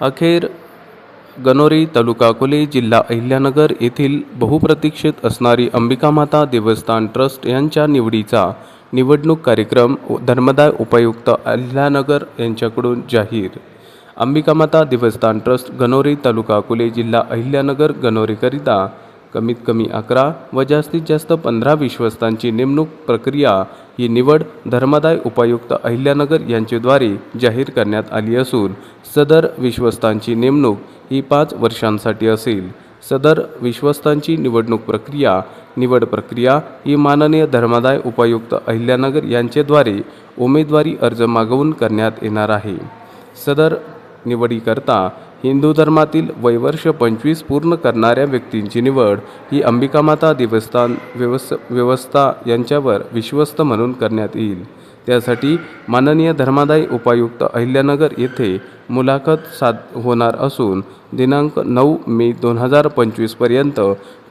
अखेर गणोरी तालुका अकोले जिल्हा अहिल्यानगर येथील बहुप्रतीक्षित असणारी अंबिकामाता देवस्थान ट्रस्ट यांच्या निवडीचा निवडणूक कार्यक्रम धर्मदाय उपायुक्त अहिल्यानगर यांच्याकडून जाहीर. अंबिकामाता देवस्थान ट्रस्ट गणोरी तालुका अकोले जिल्हा अहिल्यानगर गणोरीकरिता कमीत कमी अकरा व जास्तीत जास्त पंधरा विश्वस्तांची नेमणूक प्रक्रिया ही निवड धर्मादाय उपायुक्त अहिल्यानगर यांच्याद्वारे जाहीर करण्यात आली असून सदर विश्वस्तांची नेमणूक ही पाच वर्षांसाठी असेल. सदर विश्वस्तांची निवडणूक प्रक्रिया निवड प्रक्रिया ही माननीय धर्मादाय उपायुक्त अहिल्यानगर यांच्याद्वारे उमेदवारी अर्ज मागवून करण्यात येणार आहे. सदर निवडीकरता हिंदू धर्मातील वैवर्ष पंचवीस पूर्ण करणाऱ्या व्यक्तींची निवड ही अंबिकामाता देवस्थान व्यवस व्यवस्था यांच्यावर विश्वस्त म्हणून करण्यात येईल. त्यासाठी माननीय धर्मादाय उपायुक्त अहिल्यानगर येथे मुलाखत साद होणार असून दिनांक नऊ मे दोन हजार पंचवीसपर्यंत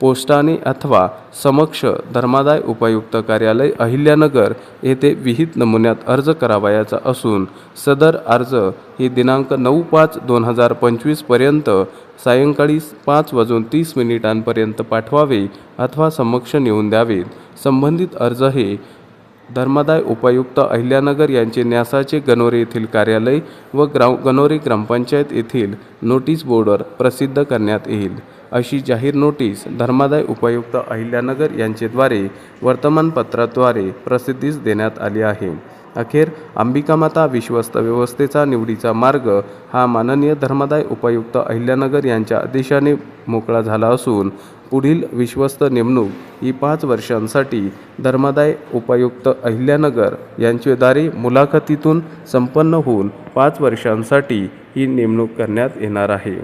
पोस्टाने अथवा समक्ष धर्मादाय उपायुक्त कार्यालय अहिल्यानगर येथे विहित नमुन्यात अर्ज करावयाचा असून सदर अर्ज हे दिनांक नऊ पाच दोन हजार पंचवीसपर्यंत सायंकाळी पाच वाजून तीस मिनिटांपर्यंत पाठवावे अथवा समक्ष नेऊन द्यावेत. संबंधित अर्ज हे धर्मादाय उपायुक्त अहिल्यानगर यांचे न्यासाचे गणोरे येथील कार्यालय व ग्राम गणोरे ग्रामपंचायत येथील नोटीस बोर्डवर प्रसिद्ध करण्यात येईल. अशी जाहीर नोटीस धर्मादाय उपायुक्त अहिल्यानगर यांचेद्वारे वर्तमानपत्राद्वारे प्रसिद्धीस देण्यात आली आहे. अखेर अंबिकामाता विश्वस्त व्यवस्थेचा निवडीचा मार्ग हा माननीय धर्मादाय उपायुक्त अहिल्यानगर यांच्या आदेशाने मोकळा झाला असून पुढील विश्वस्त नेमणूक ही पाच वर्षांसाठी धर्मादाय उपायुक्त अहिल्यानगर यांच्याद्वारे मुलाखतीतून संपन्न होऊन पाच वर्षांसाठी ही नेमणूक करण्यात येणार आहे.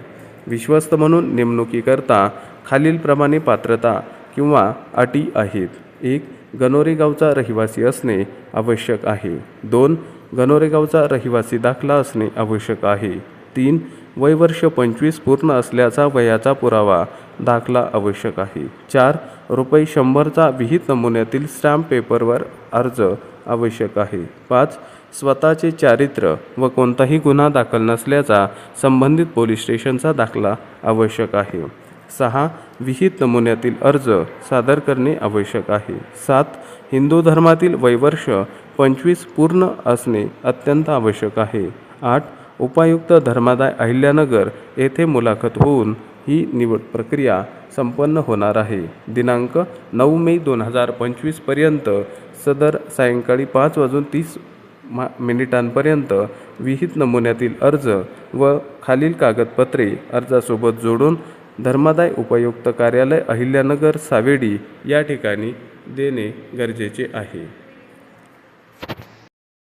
विश्वस्त म्हणून नेमणुकीकरता खालीलप्रमाणे पात्रता किंवा अटी आहेत. एक गणोरे गावचा रहिवासी असणे आवश्यक आहे. दोन गणोरे गावचा रहिवासी दाखला असणे आवश्यक आहे. तीन वयवर्ष पंचवीस पूर्ण असल्याचा वयाचा पुरावा दाखला आवश्यक आहे. चार रुपये शंभरचा विहित नमुन्यातील स्टॅम्प पेपरवर अर्ज आवश्यक आहे. पाच स्वतःचे चारित्र्य व कोणताही गुन्हा दाखल नसल्याचा संबंधित पोलीस स्टेशनचा दाखला आवश्यक आहे. सहा विहित नमुन्यातील अर्ज सादर करणे आवश्यक आहे. सात हिंदू धर्मातील वयवर्ष पंचवीस पूर्ण असणे अत्यंत आवश्यक आहे. आठ उपायुक्त धर्मादाय अहिल्यानगर येथे मुलाखत होऊन ही निवड प्रक्रिया संपन्न होणार आहे. दिनांक नऊ मे दोन हजार पंचवीसपर्यंत सदर सायंकाळी पाच वाजून तीस मा मिनिटांपर्यंत विहित नमुन्यातील अर्ज व खालील कागदपत्रे अर्जासोबत जोडून धर्मादाय उपायुक्त कार्यालय अहिल्यानगर सावेडी या ठिकाणी देणे गरजेचे आहे.